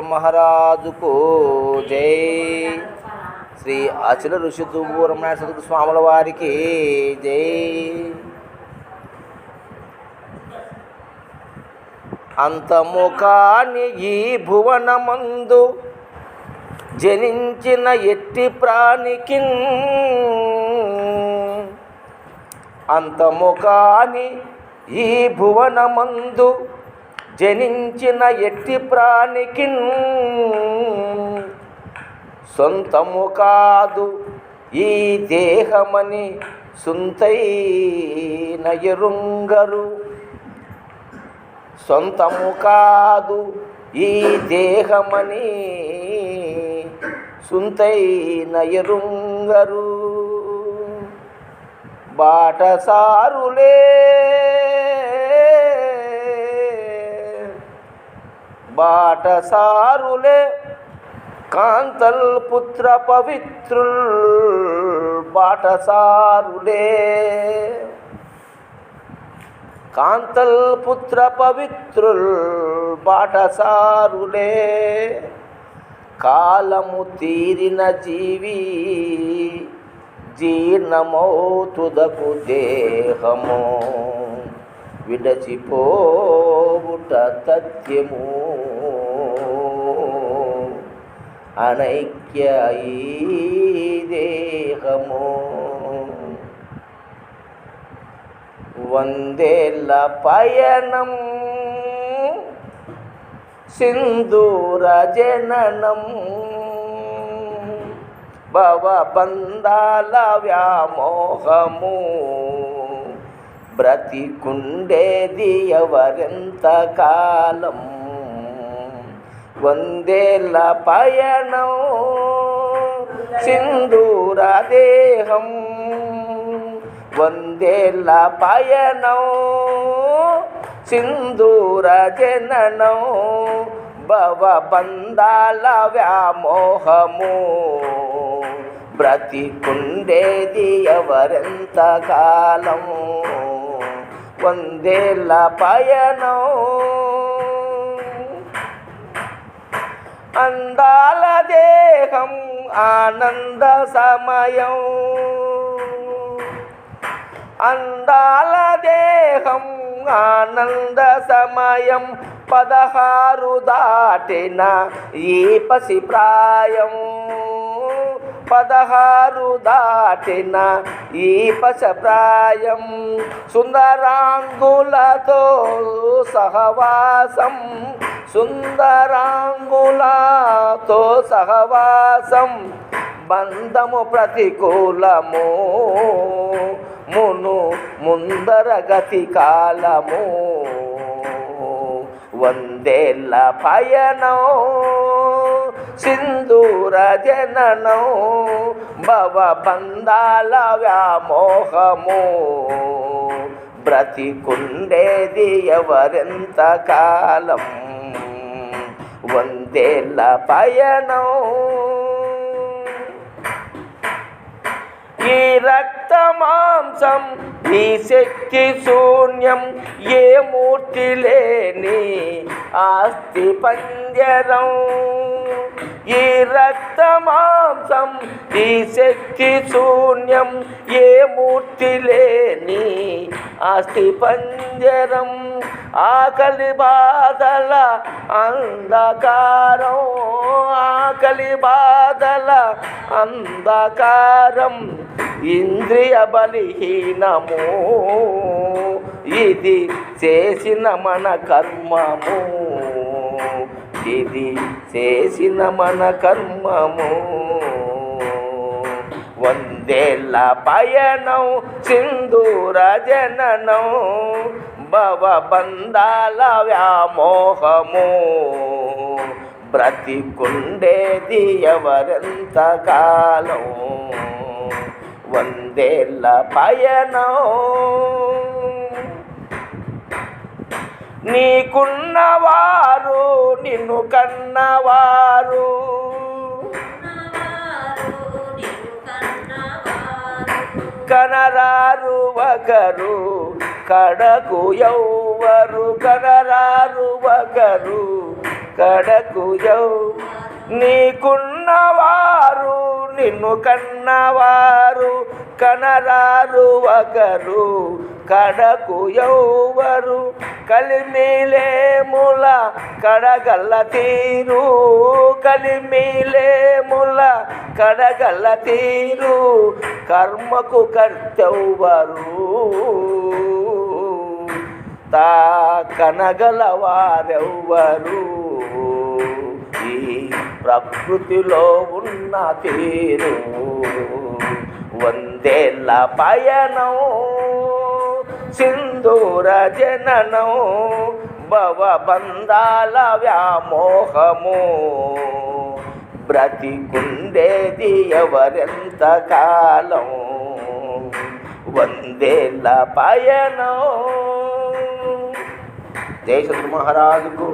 మహారాజుకు జై. శ్రీ అచల ఋషి దువ్వూరమనాయ సదుగు స్వాముల వారికి జై. అంతముఖాని ఈ భువనమందు జనించిన ఎట్టి ప్రాణికి అంతముఖాని ఈ భువనమందు జనించిన ఎట్టి ప్రాణికి సొంతము కాదు ఈ దేహమని సుంతైన ఎరుంగరు. సొంతము కాదు ఈ దేహమని సుంతైన ఎరుంగరు. బాటసారులే బాటసారులే కాంతల్ పుత్ర పవిత్రుల్ బాటసారులే. కాంతల్ పుత్ర పవిత్రుల్ బాటసారులే. కాలము తీరిన జీవి జీర్ణమౌతుదకు దేహము. విడచిపోవుట తథ్యము. అనైక్య ఈ దేహము వందేళ్ళ పయనం సింధూర జననం భవబంధాల వ్యామోహము బ్రతికుండేది ఎవరెంత కాలం వందేళ్ళ పయనం సింధూర దేహం. వందేళ్ళ పయనం సింధూర జననం భవ బంధాల వ్యామోహము. బ్రతికుండేది ఎవరెంత కాలం? వందేళ్ళ పయనం అందాల దేహం ఆనంద సమయం. అందాల దేహం ఆనంద సమయం పదహారు దాటిన ఈ పసి ప్రాయం. పదహారు దాటిన ఈ పస ప్రాయం. సుందరాంగులతో సహవాసం సుందరాంగులతో సహవాసం బంధము ప్రతికూలము. మును ముందర గతి కాలము. వందేళ్ళ పయనం సింధూర జననం భవ బంధాల వ్యామోహము. బ్రతికుండేది ఎవరెంత కాలం వందేళ్ళ పయనం. ఈ రక్త మాంసం ఈ శక్తి శూన్యం ఏ మూర్తి లేని ఆస్తి పంజరం. ఈ రక్త మాంసం ఈ శక్తి శూన్యం ఏ మూర్తి లేని ఆస్తి పంజరం. ఆకలి బాధల అంధకారం ఆకలి బాధల అంధకారం ఇంద్రియ బలిహీనము. ఇది చేసిన మన కర్మము. ఇది చేసిన మన కర్మము. వందేళ్ళ పయనం సింధూర జననం. భవ బంధాల వ్యామోహము. బ్రతికుండేది ఎవరెంత కాలం? వందేళ్ళ పయనం. నీకున్నవారు నిన్ను కన్నవారు. కనరారు ఒకరు కడకు ఎవ్వరు కనరారు ఒకరు కడకు యౌ నీకున్నవారు నిన్ను కన్నవారు కనరారు ఒకరు కడకు యౌవరు కలిమిలేముల కడగల్ల తీరు. కలిమిలేముల కడగల్ల తీరు. కర్మకు కర్తెవ్వరు. తా కనగలవారెవ్వరు? ఈ ప్రకృతిలో ఉన్న తీరు వందేళ్ళ పయనం సింధూర జననం భవబంధాల వ్యామోహము. బ్రతికుండేది ఎవరెంత కాలం? వందేళ్ళ పయనం జయచంద్ర మహారాజుకు.